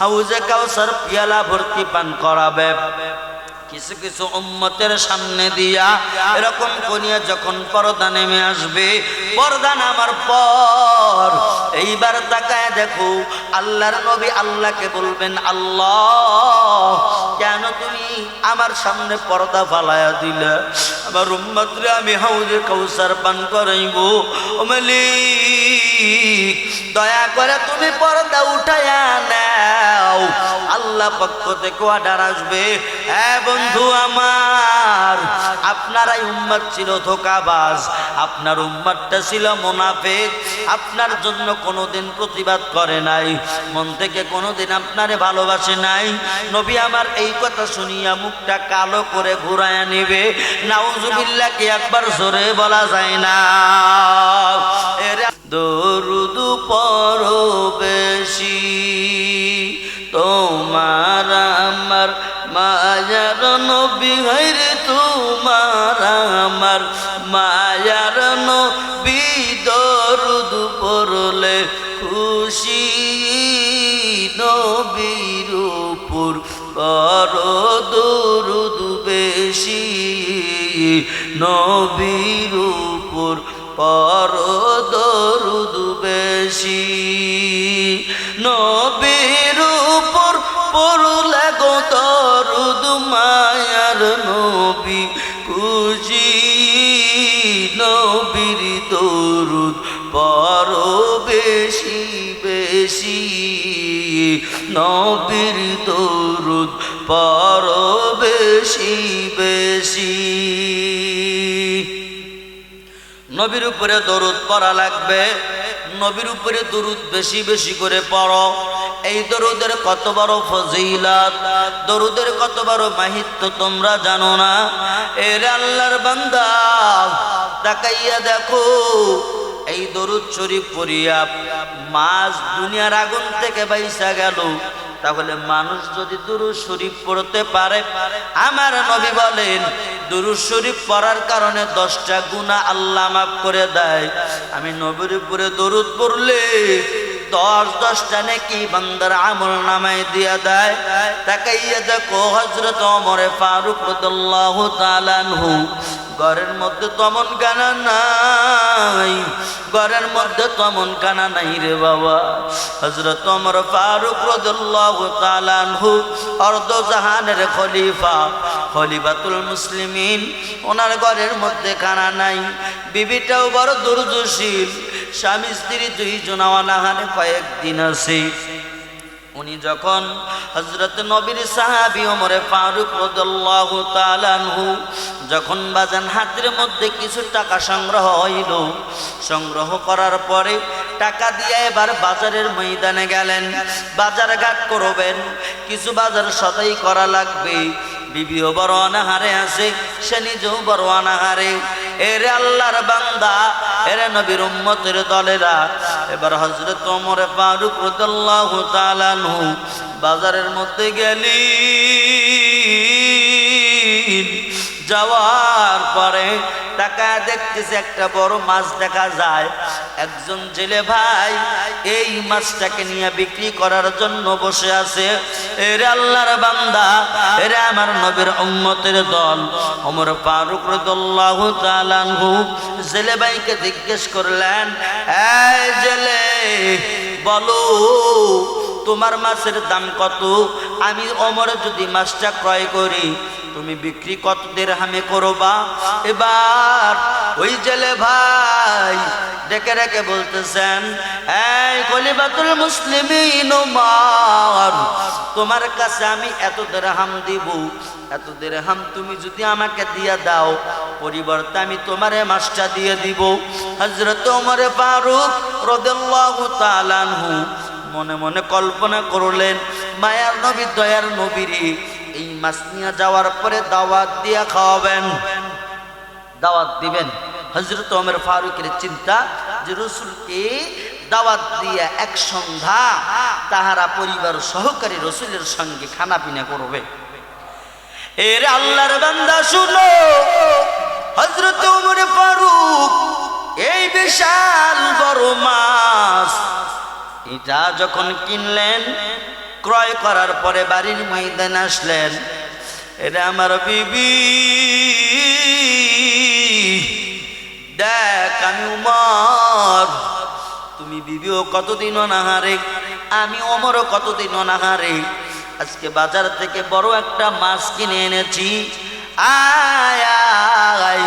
হাউজে কাউসার পিয়ালা ভর্তি পান করাবে। কিছু কিছু উম্মতের সামনে দিয়া এরকম করিয়া যখন পর্দা নেমে আসবে, পর্দা নামার পর এইবার তাকায় দেখো, আল্লাহর নবী আল্লাহকে বলবেন, আল্লাহ, কেন তুমি আমার সামনে পর্দা ফালায়া দিলে? আমার উম্মতরে আমি হাউজে কাউসার পান করাইব। ও মালিক, দয়া করে তুমি পর্দা উঠায়া নাও। আল্লাহ পক্ষ থেকে অর্ডার আসবে। হ্যাঁ বন্ধু আমার, আপনারাই উম্মত ছিল ধোকাবাজ, আপনার উম্মতটা ছিল মোনাফেক, আপনার জন্য কোনোদিন প্রতিবাদ করে নাই, মন থেকে কোনোদিন আপনারে ভালোবাসে নাই। নবী আমার এই কথা শুনিয়া মুখটা কালো করে ঘুরায় নেবে। নাউজুবিল্লাহ কি একবার জোরে বলা যায় না। দরুদ পর বেশি, তোমার আমার মায়ার নবী হাইরে তোমার আমার। মায়ার নবী দরুদ পড়লে খুশি নবীর উপর। কর দরুদ বেশি নবীর উপর। পর পর বেশি বেশি। নবীর দরুদ পর বেশি বেশি। নবীর উপরে দরুদ পড়া লাগবে। নবীর উপরে দরুদ বেশি বেশি করে পড়ো। এই দরুদের কত বড় ফজিলাত? দরুদের কত বড় মাহিত্য তোমরা জানো না? এর আল্লাহর বান্দা, তাকাইয়া দেখো। এই দরুদ শরীফ পড়িয়া মাছ দুনিয়ার আগুন থেকে বাইসা গেল। তাহলে মানুষ যদি দুরুদ শরীফ পড়তে পারে, আমার নবী বলেন, দুরুদ শরীফ পড়ার কারণে দশটা গুণা আল্লাহ মাফ করে দেয়। আমি নবীর উপরে দরুদ পড়লে দশ দশটা নাকি বান্দার আমল নামায় দিয়া দেয়। তাকাইয়া দেখো হজরত অমরে ফারুক রদুল্লাহ তালানহু ঘরের মধ্যে তমন কানা নাই। ঘরের মধ্যে তমন কানা নাই রে বাবা। হজরত অমর ফারুক রদুল্লাহ তালানহু অর্ধ জাহানের খলিফা, খলিফাতুল মুসলিমিন, ওনার ঘরের মধ্যে কানা নাই। বিবিটাও বড় দুর্দশীল স্বামী স্ত্রী দুইজন আওয়ালাহানে কয়েকদিন আছে। উনি যখন হজরত নবীর সাহাবি ওমরে ফারুক রদুল্লাহ তালানহু যখন বাজান হাতের মধ্যে কিছু টাকা সংগ্রহ হইল, সংগ্রহ করার পরে টাকা দিয়ে এবার বাজারের ময়দানে গেলেন। বাজার ঘাট করবেন, কিছু বাজার সদাই করা লাগবে। বিবিও বড় অনাহারে আছে, সে নিজেও বড় অনাহারে। এরে আল্লাহর বান্দা, এরে নবীর উম্মতের দলেরা। এবার হজরত ওমরে ফারুক রাদিয়াল্লাহু তাআলা নু বাজারের মধ্যে গেলি যাওয়ার পরে টাকা দেখতেছে একটা বড় মাছ দেখা যায়। একজন জেলে ভাই এই মাছটাকে নিয়ে বিক্রি করার জন্য বসে আছে। এরে আল্লাহর বান্দা, এরে আমার নবীর উম্মতের দল। ওমর ফারুক রাদিয়াল্লাহু তাআলা আনহু জেলে ভাইকে জিজ্ঞেস করলেন, এই জেলে, বলো, তোমার মাছের দাম কত? আমি অমর যদি মাছটা ক্রয় করি, তুমি বিক্রি কত হামে করবা? এবার ওই জেলে ভাই ডেকে রেখে বলতেছেন, এই কলিবাতুল মুসলিমিন তোমার কাছে আমি এত দেরহাম দিব। এত দেরহাম তুমি যদি আমাকে দিয়া দাও, পরিবর্তে আমি তোমারে মাছটা দিয়ে দিব। হজরত ওমরে ফারুক রদেল্লাহু তাআলাহু মনে মনে কল্পনা করলেন মায়ার নবী দয়ার নবীরে এই মাছ নিয়ে যাওয়ার পরে দাওয়াত দিয়া খাওয়াবেন। দাওয়াত দিবেন। হজরত ওমর ফারুকের চিন্তা যে রসুলকে দাওয়াত দিয়া এক সন্ধ্যা তাহারা পরিবার সহকারী রসুলের সঙ্গে খানা পিনা করবে। এর আল্লাহর বান্দা, শুনো। হজরত ওমর ফারুক, এই বিশাল বড় মাছ, এটা যখন কিনলেন ক্রয় করার পরে বাড়ির ময়দানে আসলেন। এটা আমার বিবি, দেখ আমি উমর। তুমি বিবিও কতদিন অনাহারে? আমি অমরও কতদিন অনাহারে? আজকে বাজার থেকে বড় একটা মাছ কিনে এনেছি। আয় আয়।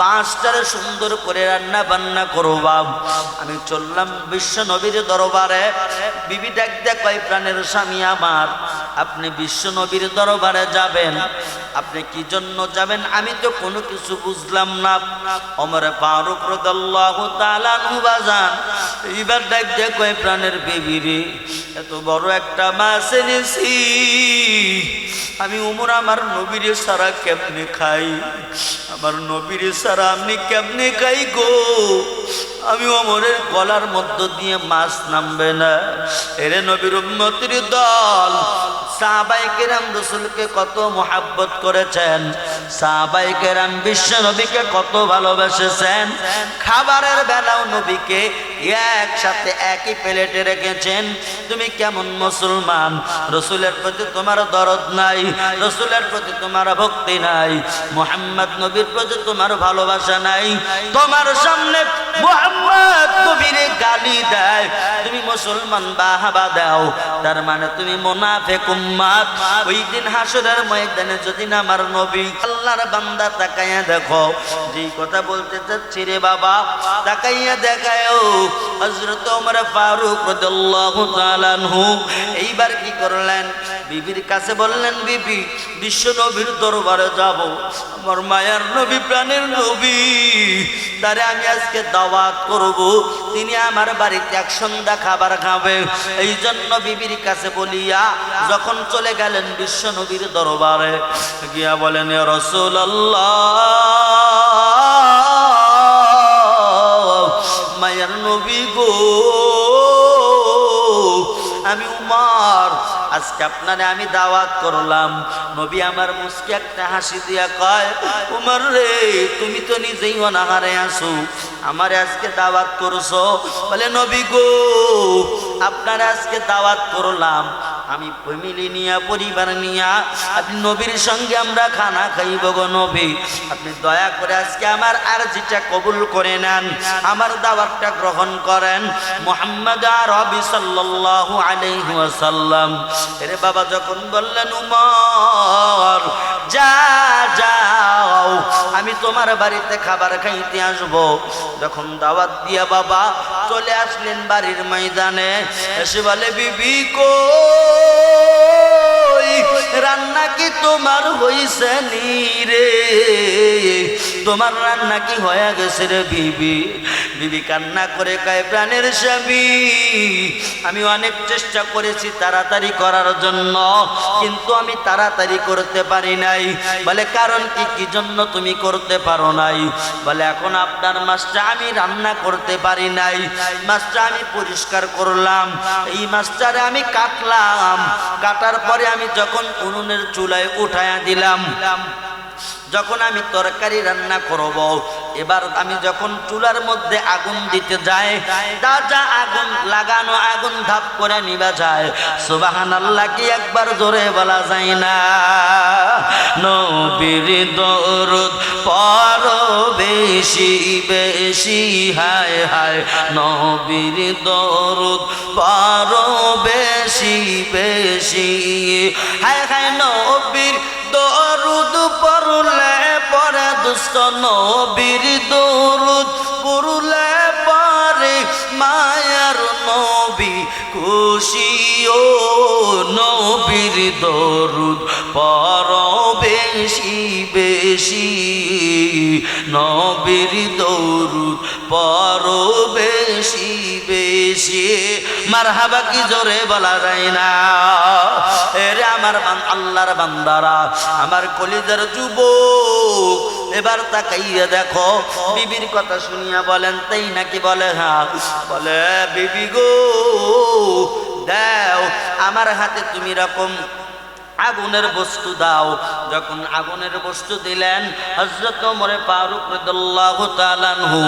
পাঁচটারে সুন্দর করে রান্না বান্না করো বাব আমি চললাম বিশ্ব নবীর দরবারে। বিবি ডাক দেখ কয় প্রাণের স্বামী আমার। আপনি বিশ্ব নবীর দরবারে যাবেন। আপনি কি জন্য যাবেন আমি তো কোনো কিছু বুঝলাম না। অমর ফারুক রদাল্লাহু তাআলা নু বাজান, এইবার ডাক দেখ কয় প্রাণের বিবি রে। এত বড় একটা মাছ এনেছি। আমি উমর আমার নবীর সারা কেমনে খাই? আমার নবীর সারা আমি কেমনে খাই গো? আমি অমরের গলার মধ্য দিয়ে মাছ নামবে না। এরে নবীর উম্মতির দল সাহাবাই কেরাম রসুলকে কত মোহাব্বত করেছেন সাহাবাই কেরাম বিশ্ব নবীকে কত ভালোবেসেছেন। খাবারের বেলাও নবীকে একসাথে একই প্লেটে রেখেছেন। তুমি কেমন মুসলমান? রসুলের প্রতি তোমার দরদ নাই, রসুলের প্রতি তোমার ভক্তি নাই, মোহাম্মদ নবীর প্রতি তোমার ভালোবাসা নাই। তোমার সামনে মোহাম্মদ নবীর গালি দেয়। তুমি মুসলমান বাহাবা দাও, তার মানে তুমি মোনাফেক উম্মাত ওই দিন হাসরের ময়দানে যদি না আমার নবী আল্লাহর বান্দা তাকাইয়া দেখো, যেই কথা বলতে চাচ্ছি রে বাবা, তাকাইয়া দেখায় হজরত ওমর ফারুক আনহু এইবার কি করলেন? বিবির কাছে বললেন, বিবি, বিশ্ব নবীর দরবারে যাব। আমার মায়ার নবী, প্রাণের নবী। তারে আমি আজকে দাওয়াত করব। তিনি আমার বাড়িতে এক সন্ধ্যা খাবার খাবে। এই জন্য বিবির কাছে বলিয়া যখন চলে গেলেন বিশ্ব নবীর দরবারে, গিয়া বলেন রসুল মায়ার আমি উমর। আজকে আপনারে আমি দাওয়াত করলাম। নবী আমার মুসকে একটা হাসি দিয়া কয়, উমর রে, তুমি তো নিজেই অনাহারে আসো আমারে আজকে দাওয়াত করছ। বলে, নবী গো, আপনারে আজকে দাওয়াত করলাম। আমি ফ্যামিলি নিয়ে, পরিবার নিয়ে, আপনি নবীর সঙ্গে আমরা খানা খাইব গো নবী। আপনি দয়া করে আজকে আমার আর যেটা কবুল করে নেন, আমার দাওয়াতটা গ্রহণ করেন। মোহাম্মদ রবি সাল্লাল্লাহু আলাইহি ওয়াসাল্লাম। এর বাবা যখন বললেন, উমর, যা আমি তোমার বাড়িতে খাবার খাইতে আসব। যখন দাওয়াত দিয়া বাবা চলে আসলেন বাড়ির ময়দানে, এসে বলে, বিবি কো রান্না কি তোমার হইছে নি রে? তোমার রান্না কি হয়ে গেছে রে বিবি? বিবি কান্না করে কায়, প্রাণের স্বামী, আমি অনেক চেষ্টা করেছি তাড়াতাড়ি করার জন্য, কিন্তু আমি তাড়াতাড়ি করতে পারি নাই। বলে, কারণ কি? কি জন্য তুমি করতে পারো নাই? বলে, এখন আপনার মাছটা আমি রান্না করতে পারি নাই। মাছটা আমি পরিষ্কার করলাম। এই মাছটারে আমি কাটলাম। কাটার পরে আমি যখন উনুনের চুলায় উঠায়া দিলাম যখন আমি তরকারি রান্না করব, এবার আমি যখন চুলার মধ্যে আগুন দিতে যাই যা আগুন, লাগানো আগুন ধাপ করে নিবা যায়। সুবাহান আল্লাহ কি একবার জোরে বলা যায় না। নবীর পর বেশি বেশি, হায় হায়। নবীর দরুদ পর বেশি বেশি, হায় হায়। নবীর দুষ্ট নবীর দরুদ পুরুলে পারে মায়ার নবী, খুশি ও নবীর দরুদ পর বেশি। বেশি নবীর দরুদ পর বেশি বেশি মারহাবা কি জোরে বলা যায় না। এরে আমার আল্লাহর বান্দারা, আমার কলিজার যুব এবার তাকাইয়া দেখো, বিবির কথা শুনিয়া বলেন, তাই নাকি বলে? হ্যাঁ বলে, বিবি গো, দাও, আমার হাতে তুমি রকম আগুনের বস্তু দাও। যখন আগুনের বস্তু দিলেন হজরত মরে ফারুক রাদিয়াল্লাহু তাআলা আনহু,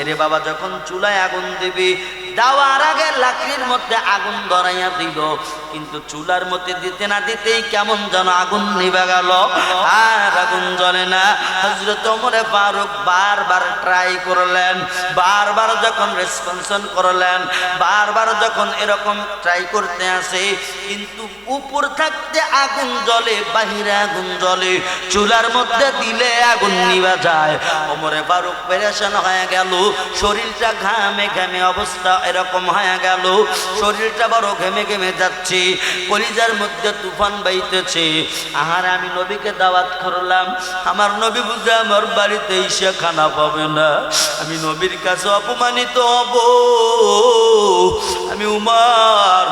এরে বাবা, যখন চুলায় আগুন দিবি দেওয়ার আগে লাকড়ির মধ্যে আগুন ধরাইয়া দিল। কিন্তু চুলার মধ্যে দিতে না দিতেই কেমন যেন আগুন নিবে গেল। আর আগুন জ্বলে না। হজরত ওমরে ফারুক বারবার ট্রাই করলেন। বারবার যখন রেসপন্সন করলেন, বারবার যখন এরকম ট্রাই করতে আসে কিন্তু উপর থাকতে আগুন জ্বলে, বাহিরে আগুন জ্বলে, চুলার মধ্যে দিলে আগুন নিবা যায়। ওমরে ফারুক পেরেশান হয়ে গেল, শরীরটা ঘামে ঘামে অবস্থা এরকম হয়ে গেল। শরীরটা বড় ঘেমে ঘেমে যাচ্ছে, কলিজার মধ্যে তুফান বাইতেছে। আহার আমি নবীকে দাওয়াত করলাম, আমার নবী বুঝে আমার বাড়িতে এসে খানা পাবে না। আমি নবীর কাছে অপমানিত হব। আমি উমার,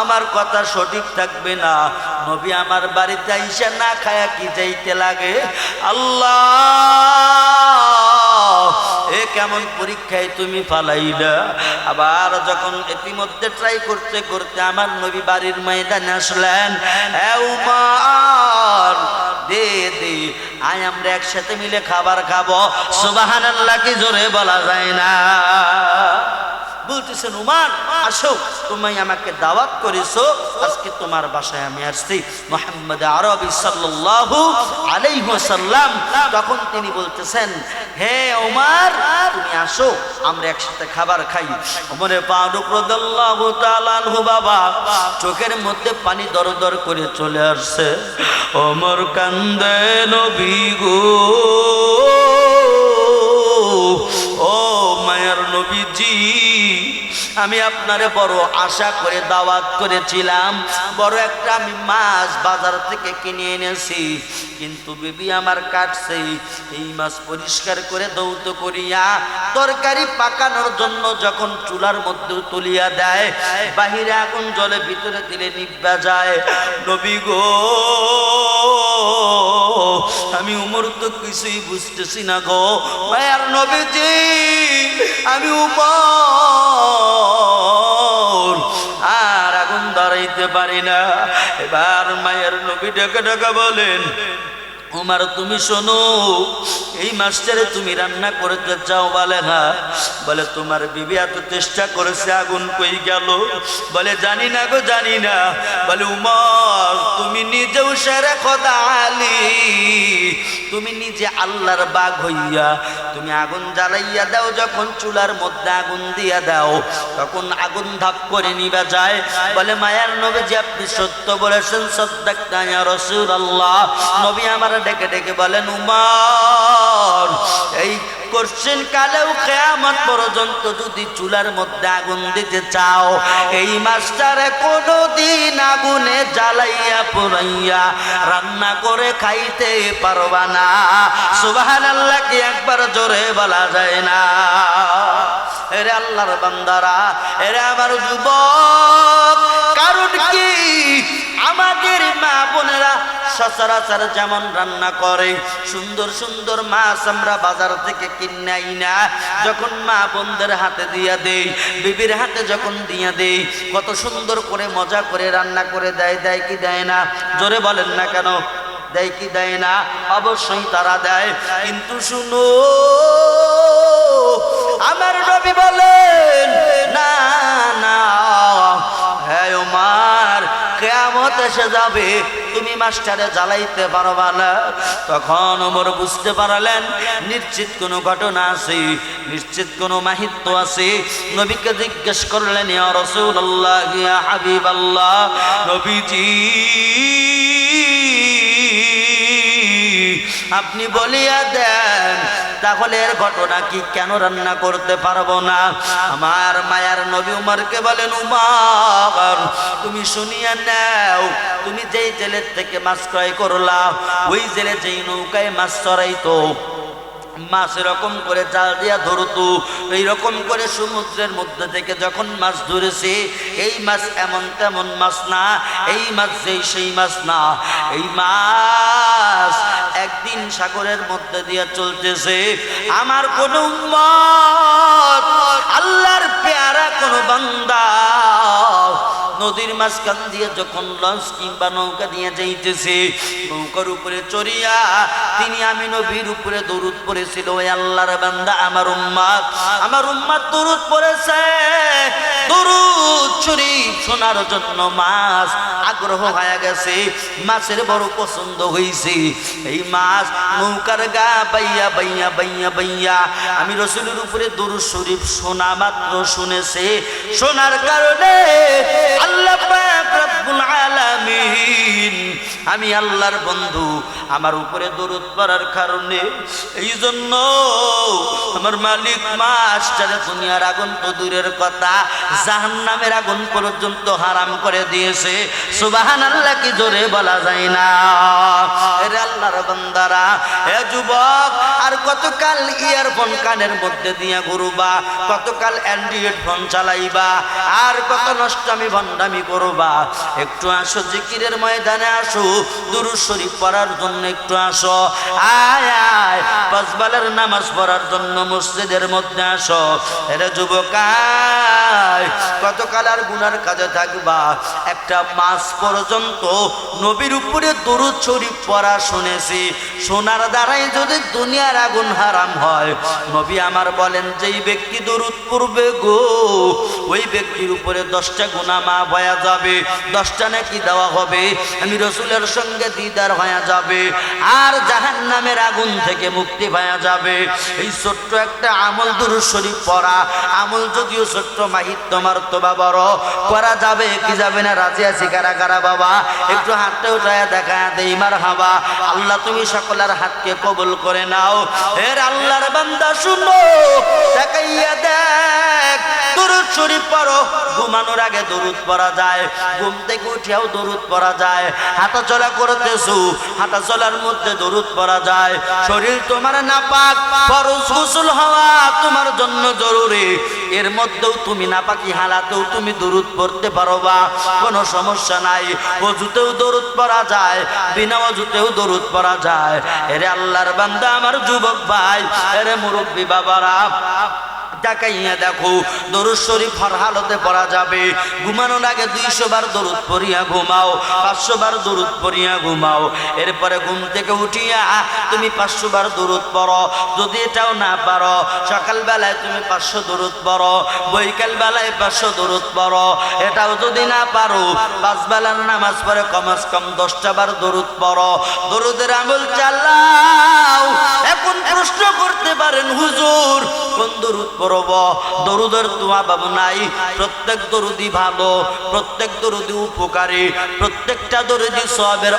আমার কথা সঠিক থাকবে না। নবী আমার বাড়িতে আইসা না খায়া কি যাইতে লাগে? আল্লাহ, এ কেমন পরীক্ষায় তুমি ফালাইলা? আবার যখন ইতিমধ্যে ট্রাই করতে করতে আমার নবী বাড়ির ময়দানে আসলেন উমার, দে দে, আয় আমরা একসাথে মিলে খাবার খাব। সুবাহান কি জোরে বলা যায় না। বলতেছেন, উমার, আসো। তুমি আমাকে দাওয়াত করেছ। আজকে তোমার বাসায় আমি আসছি। মোহাম্মদ আরবি সাল্লাল্লাহু আলাইহি ওয়াসাল্লাম তখন তিনি বলতেছেন, হে উমার, তুমি আসো, আমরা একসাথে খাবার খাই। মনে ফারুক রাদিয়াল্লাহু তাআলা আনহু বাবা চোখের মধ্যে পানি দরদর করে চলে আসছে। ওমর কান্দে নবী গো। আমি আপনারে বড় আশা করে, দাওয়াত করেছিলাম। বড় একটা আমি মাছ বাজার থেকে কিনে এনেছি। কিন্তু বিবি আমার কাটছে। এই মাছ পরিষ্কার করে দৌত করিয়া তরকারি পাকানোর জন্য যখন চুলার মধ্যে তুলিয়া দেয়, বাহিরে আগুন জলে ভিতরে দিলে নিব্বা যায়। নবী গো! আমি উমর তো কিছুই বুঝতেছি না গো। মায়ার নবীজি, আমি উমর। আর আগুন দাঁড়াইতে পারি না। এবার মায়ের নবী ডেকে ডেকে বলেন উমার তুমি শোনো, এই মাস্টারে তুমি রান্না করতে চাও বলে না? বলে, তোমার বিবি এত চেষ্টা করেছে, আগুন কই গেল? বলে, জানি না গো, জানি না। বলে, উমর, তুমি নিজেও সেরে খোদা তুমি নিজে আল্লাহর বাঘ হইয়া, তুমি আগুন জ্বালাইয়া দাও, যখন চুলার মধ্যে আগুন দিয়া দাও, তখন আগুন ধাপ করে নিবা যায়। বলে, মায়ার নবী যে আপনি সত্য বলেছেন সদ্দাক্তা রসুল আল্লাহ নবী আমার ডেকে ডেকে বলেন, উমার, এই কোশ্চেন কালেও কেয়ামত পর্যন্ত যদি চুলার মধ্যে আগুন দিতে চাও, এই মাস্টারে কোনো দিন আগুনে জ্বালাইয়া পুরাইয়া রান্না করে খাইতে পারবা না। সুবাহান আল্লাহ কি একবার জোরে বলা যায় না? এরে আল্লাহর বান্দারা, এরে আমার যুবক, কারণ কি আমাদের মা বোনেরা সচরাচর যেমন রান্না করে, সুন্দর সুন্দর মাছ আমরা বাজার থেকে কিনাই না। যখন মা বোনদের হাতে দিয়া দেই, বিবির হাতে যখন দিয়া দেই, কত সুন্দর করে মজা করে রান্না করে দেয় দেয় কি দেয় না? জোরে বলেন না কেন? দেয় কি দেয় না? অবশ্যই তারা দেয়। কিন্তু শুনো, আমার নবী বলেন, না না হ্যাঁ মার কেয়ামত এসে যাবে, তুমি মাস্টারে জ্বালাইতে পারবা না। তখন ওমর বুঝতে পারলেন, নিশ্চিত কোনো ঘটনা আছে, নিশ্চিত কোনো মাহিত্য আছে। নবীকে জিজ্ঞেস করলেন, ইয়া নবীজি, আপনি বলিয়া দেন তাহলে এর ঘটনা কি কেন রান্না করতে পারব না? আমার মায়ার নবী উমারকে বলেন, উমার, তুমি শুনিয়া নাও, তুমি যেই জেলের থেকে মাছ ক্রয় করলা, ওই জেলে যেই নৌকায় মাছ চড়াইতো, মাছ এরকম করে জাল দিয়া ধরতো, এইরকম করে সমুদ্রের মধ্যে থেকে যখন মাছ ধরেছে, এই মাছ এমন তেমন মাছ না, এই মাছ যেই সেই মাছ না, এই মাছ একদিন সাগরের মধ্যে দিয়ে চলতেছে। আমার কোন উম্মত আল্লাহর পেয়ারা কোন বান্দা। নদীর মাঝখান দিয়ে যখন লঞ্চ কিংবা নৌকা দিয়ে যাইতেছে, নৌকার উপরে চড়িয়া তিনি আমি নবীর উপরে দরুদ পড়েছিল, ওই আল্লাহর বান্দা, আমার উম্মাদ আমার উম্মাদ দরুদ পড়েছে। দরুদ শরীফ শোনার জন্য মাছ আগ্রহ হয়ে গেছে, মাছের বড় পছন্দ হয়েছে এই মাছ নৌকার গা বাইয়া বাইয়া বাইয়া বাইয়া, আমি রসুলের উপরে দরুদ শরীফ শোনা মাত্র শুনেছে। শোনার কারণে আমি আল্লাহর বন্ধু, আমার উপরে দরুদ পড়ার কারণে এই জন্য আমার মালিক মাস্টারে দুনিয়ার আগুন তো দূরের কথা, জাহান্নামের আগুন পর্যন্ত হারাম করে দিয়েছে। সুবাহান আল্লাহ কি জোরে বলা যায় না। এরে আল্লাহর বান্দারা, এ যুবক, আর কতকাল ইয়ারফোন কানের মধ্যে দিয়া ঘুরবা, কতকাল অ্যান্ড্রয়েড ফোন চালাইবা, আর কত নষ্ট আমি নষ্টামি ভণ্ডামি করবা। একটু আসো, জিকিরের ময়দানে আসো দুরুদ শরীফ পড়ার জন্য একটু আসো। আয় আয়, পাঁচবালের নামাজ পড়ার জন্য মসজিদের মধ্যে আসো। এরে যুবক, আয়, কতকাল আর গুনার কাজে থাকবা? একটা মাস পর্যন্ত নবীর উপরে দরুদ শরীফ পড়া শুনেছি। সোনার দ্বারাই যদি দুনিয়ার আগুন হারাম হয়। নবী আমার বলেন, যেই ব্যক্তি দরুদ পড়বে গো, ওই ব্যক্তির উপরে দশটা গুণা মা হয়ে যাবে। দশটা নাকি দেওয়া হবে। আমি রসুলের সঙ্গে দিদার হয়ে যাবে। আর জাহান নামের আগুন থেকে মুক্তি পাওয়া যাবে। এই ছোট্ট একটা আমল দুরুদ শরীফ পড়া। আমল যদিও ছোট্ট, মাহিত তোমার তোবা বড়। করা যাবে কি যাবে না, রাজি আছি কারা কারা বাবা। একটু হাতটা উঠায় দেখা দেই মার হাবা আল্লাহ, তুমি সকলের হাতকে কবুল করে নাও। এর আল্লাহর বান্দা শুনো দেখাইয়া দেখ। দরুদ শরীফ পড়ো। ঘুমানোর আগে দরুদ পড়া যায়। ঘুম থেকে উঠিয়াও দরুদ পড়া যায়। হাঁটা চলা করতেছো হাঁটা চলার মধ্যে দরুদ পড়া যায়। শরীর তোমার নাপাক, ফরজ গোসল হওয়া তোমার জন্য জরুরি। এর মধ্যেও তুমি নাপাকি হালাতেও তুমি দরুদ পড়তে পারবা। কোনো সমস্যা নাই। অজুতেও দরুদ পড়া যায়, বিনা অজুতেও দরুদ পড়া যায়। এরে আল্লাহর বান্দা আমার যুবক ভাই, এরে মুরব্বী বাবারা। তাকাইয়া দেখো, দরুদ শরীফ হর হালতে পড়া যাবে। ঘুমানোর আগে দুইশো বার দরুদ পড়িয়া ঘুমাও, পাঁচশো বার দরুদ পড়িয়া ঘুমাও। এরপরে ঘুম থেকে উঠিয়া তুমি পাঁচশো বার দরুদ পড়ো। যদি এটাও না পারো, সকালবেলায় তুমি পাঁচশো দরুদ পড়ো বৈকাল বেলায় পাঁচশো দরুদ পড়ো। এটাও যদি না পারো পাঁচ বেলার নামাজ পড়ে কমাস কম দশটা বার দরুদ পড়ো। দরুদের আঙুল চালাও। এখন প্রশ্ন করতে পারেন, হুজুর। কোন দরুদ পড়ব দরুদের দোয়া বাবু নাই। প্রত্যেক দরুদি ভালো, প্রত্যেক দরুদি উপকারী, প্রত্যেকটা দরুদি সবের